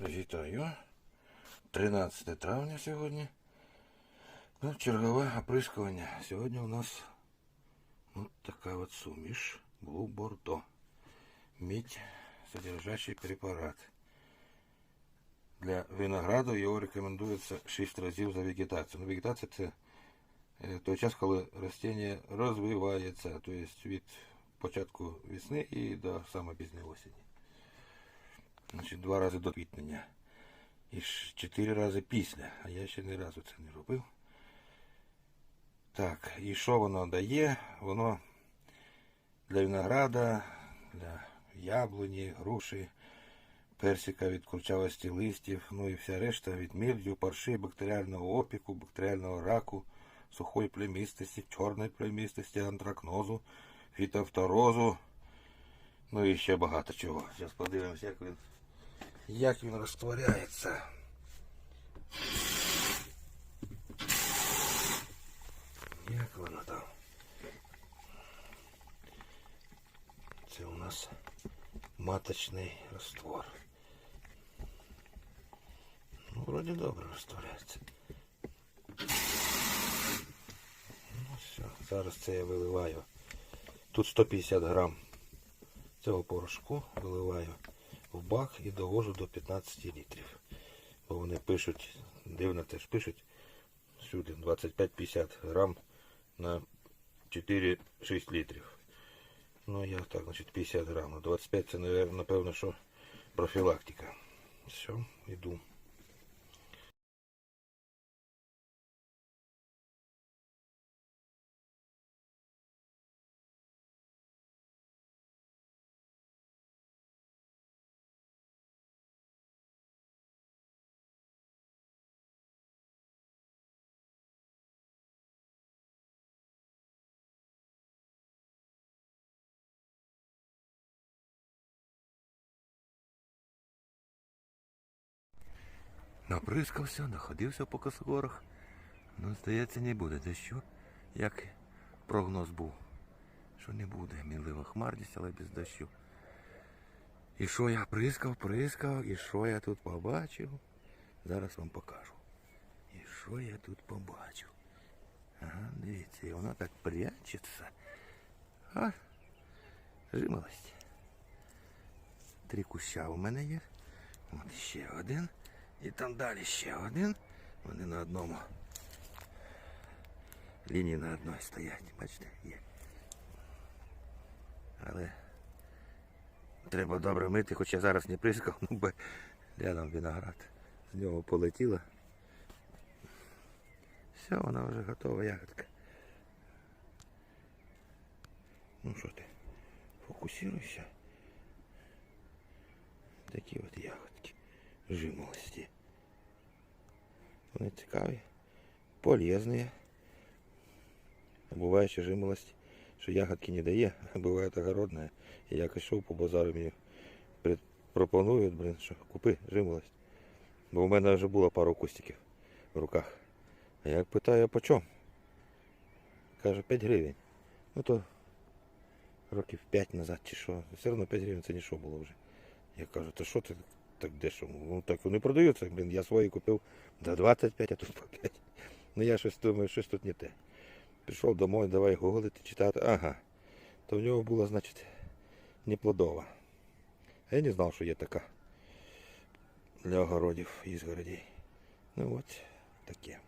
Вітаю. 13 травня сьогодні. Ну, чергове оприскування. Сьогодні у нас вот така от суміш. Блу Бордо. Мідь, содержащий препарат. Для винограду його рекомендується 6 разів за вегетацію. Ну, вегетація це е, той час, коли ростіння розвивається, тобто від початку весни і до саме пізньої осені. Значить, два рази до квітнення. І чотири рази після. А я ще ні разу це не робив. Так, і що воно дає? Воно для винограда, для яблуні, груші, персика від курчавості листів, ну і вся решта від мільдю, парши, бактеріального опіку, бактеріального раку, сухої племістості, чорної племістості, антракнозу, фітофторозу, ну і ще багато чого. Зараз подивимося, як він, як він розтворяється. Як воно там? Це у нас маточний раствор. Ну, вроде добре розтворяється. Ну все, зараз це я виливаю. Тут 150 грам цього порошку виливаю в бак і довожу до 15 літрів. Бо вони пишуть, дивно теж пишуть, сюди 25-50 грам на 4-6 літрів. Ну я так, значить 50 грам. Ну, 25 це, напевно, що профілактика. Все, йду. Наприскався, находився по косогорах. Ну, здається, не буде дощу, як прогноз був. Що не буде, мінлива хмарність, але без дощу. І що я прискав, прискав, і що я тут побачив? Зараз вам покажу. І що я тут побачив? Ага, дивіться, і воно так прячеться. А, жимолость. Три куща у мене є. От ще один. І там далі ще один. Вони на одному. Лінії на одній стоять. Бачите, є. Але треба добре мити, хоч я зараз не прискав, ну бо рядом виноград. З нього полетіло. Все, вона вже готова ягодка. Ну що ти? Фокусируйся. Такі от ягодки. Жимолості. Вони цікаві, полезні. Буває ще жимолость, що ягодки не дає, а буває огородна. І якось йшов по базару мені пропонують, блин, що купи жимолость. Бо у мене вже було пару кустиків в руках. А я питаю, по чому? Каже, 5 гривень. Ну то років 5 назад чи що. Все одно 5 гривень це нічого було вже. Я кажу, то що ти так дешево? Ну так вони продаються, блін, я свої купив за 25, а тут по 5. Ну я щось думаю, щось тут не те. Пішов домой, давай гуглити, читати. Ага. То в нього була, значить, неплодова. А я не знав, що є така для огородів ізгородей. Ну от таке.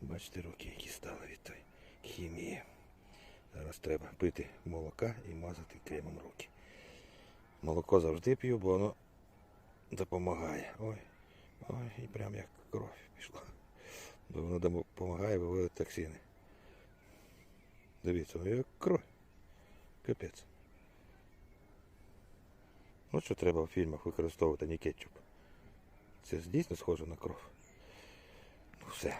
Бачите, руки, які стали від тої хімії. Зараз треба пити молока і мазати кремом руки. Молоко завжди п'ю, бо воно допомагає. Ой, ой, і прям як кров пішла. Бо воно допомагає виводити токсини. Дивіться, ну як кров. Капець. От що треба в фільмах використовувати, не кетчуп. Це дійсно схоже на кров. Ну все.